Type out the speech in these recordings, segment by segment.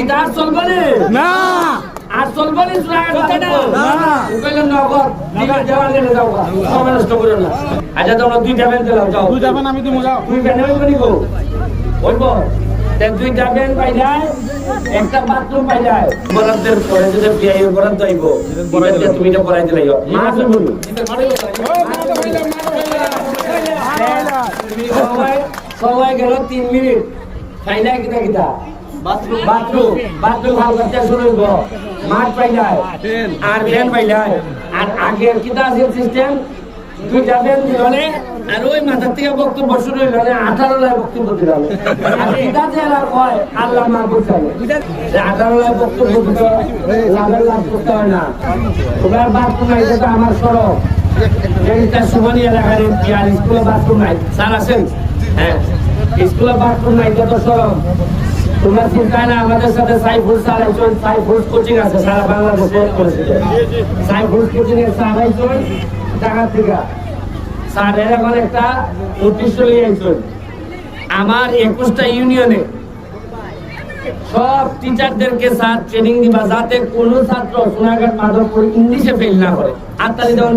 এটা আর চলবে না। আর চলবে না কথা না। না। কইলে নগদ দেওয়ার গেলে যাও সময় নষ্ট করো না। আচ্ছা তোমরা দুইটা ব্যান দিলাম যাও যাবেন আমি তুমি যাও। তুই ব্যানে ওই গো? বলব তে দুইটা ব্যান পাই যায় একটা বাথরুম পাই যায় বরাদ্দের পরে যদি বিআই বরাদ্দ আইব এটা তুমি এটা পড়াই দিলাই মা আছে বলু সবাই সবাই গেল তিন মিনিট। ফাইনা কিটা কিটা বাথরুম। বাথরুম বাথরুম ভালো শুরু হইব মাঠ পাইলাই আর ভ্যান পাইলাই আর আগের কিটা আছে সিস্টেম দুইটা ভ্যান দিলে আর ওই মাথার থেকে বক্তব্য শুরু হইল আঠারো লাখ বক্তব্য দিল আর কিটা যে এরা কয় আল্লাহ মা বুঝালে আঠারো লাখ বক্তব্য দিতে লাভের লাভ করতে হয় না। তোমার বাথরুম আইছে তো আমার সড়ক এটা সুমনি এলাকার এমপি আর স্কুলে বাথরুম নাই। স্যার আছেন? হ্যাঁ। স্কুলে বাথরুম নাই যত সরম তোমরা চিন্তা না আমাদের সাথে সাইফুল স্যার একজন সাইফুল কোচিং আছে? সারা বাংলাদেশে করেছিল সাইফুল কোচিং এর স্যার একজন ঢাকা থেকে স্যার এখন একটা উদ্দেশ্য নিয়ে একজন। আমার একুশটা ইউনিয়নে সব টিচারদেরকে স্যার ট্রেনিং দিবা যাতে কোনো ছাত্র সোনাঘাট মাধবপুর ইংলিশে ফেল না করে। আত্মালি দেওয়ান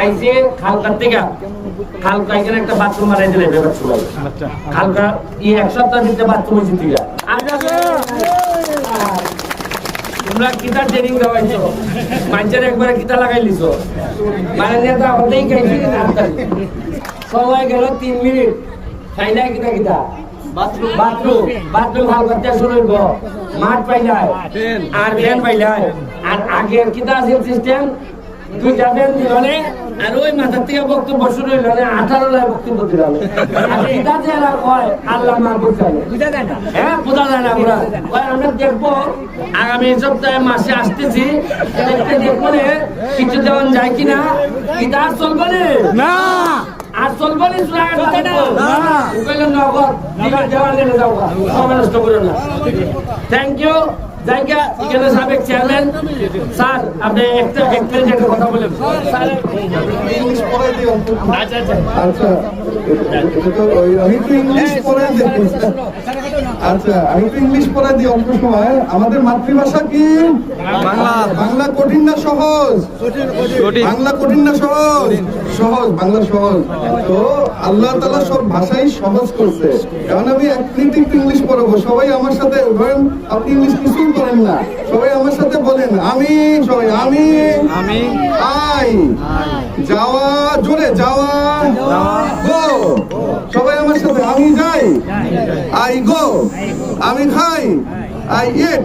আইসে খালকার থেকে খালকা এখানে একটা বাথরুম বানাই দিলে খালকা এই এক সপ্তাহ দিতে বাথরুম হয়েছে তোমরা কিতা ট্রেনিং দেওয়াইছো। মানুষের একবারে কিতা লাগাই লিছো। মানে নেতা হতেই না গেল তিন মিনিট। ফাইনা কিতা কিতা বাথরুম বাথরুম বাথরুম ভালো করতে শুরু হইব। মাঠ পাইলাই আর ভ্যান পাইলাই আর আগের কিতা আছে সিস্টেম আর ওই মাথার থেকে বক্তব্য শুরু হইল আঠারো বক্তব্য দিল বুঝালে হ্যাঁ বোঝা যায় না আমরা আমরা দেখব আগামী সপ্তাহে মাসে আসতেছি। দেখব রে, কিছু দেওয়ান যায় কিনা? কিতা আর চলবে না। আর চলবে না নগদ। গেলে যাও সময় নষ্ট করো না। থ্যাংক ইউ জায়গা এখানে সাবেক চেয়ারম্যান স্যার আপনি একটা এক মিনিট কথা বলেন স্যার। আচ্ছা আচ্ছা আচ্ছা এটা তো ওই- আমি তো ইংলিশ পড়ে দিই আচ্ছা আমি তো ইংলিশ পড়াই দিই অল্প সময়। আমাদের মাতৃভাষা কি? বাংলা। বাংলা কঠিন না সহজ? বাংলা কঠিন না সহজ? সহজ বাংলা সহজ। তো আল্লাহ তালা সব ভাষাই সহজ করছে। এখন আমি এক মিনিট একটু ইংলিশ পড়াবো। সবাই আমার সাথে ধরেন আপনি ইংলিশ কিছুই করেন না। সবাই আমার সাথে বলেন আমি সবাই আমি আমি। আই। যাওয়া জোরে যাওয়া। গো সবাই আমার সাথে আমি যাই। আই গো আমি খাই। আই এট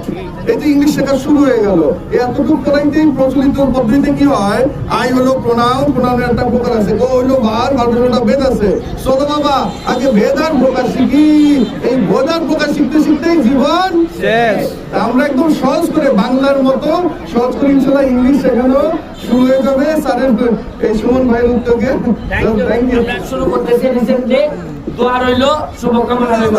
যে ইংলিশ শেখা শুরু হয়ে গেল। এতটুকু পড়াইতে প্রচলিত পদ্ধতিতে কি হয়? আই হলো প্রোনাউন প্রোনাউনের একটা প্রকার আছে। গো হলো বার বার ভেদ আছে। চলো বাবা আগে ভেদ আর প্রকার শিখি। এই ভেদ আর প্রকার শিখতে শিখতেই জীবন শেষ। আমরা একদম সহজ করে বাংলার মতো সহজ করে ইনশাল্লাহ ইংলিশ শেখানো শুরু হয়ে যাবে। স্যারের এই সুমন ভাইয়ের উদ্যোগে। শুরু করতেছি রিসেন্টলি দোয়া রইল শুভকামনা রইল।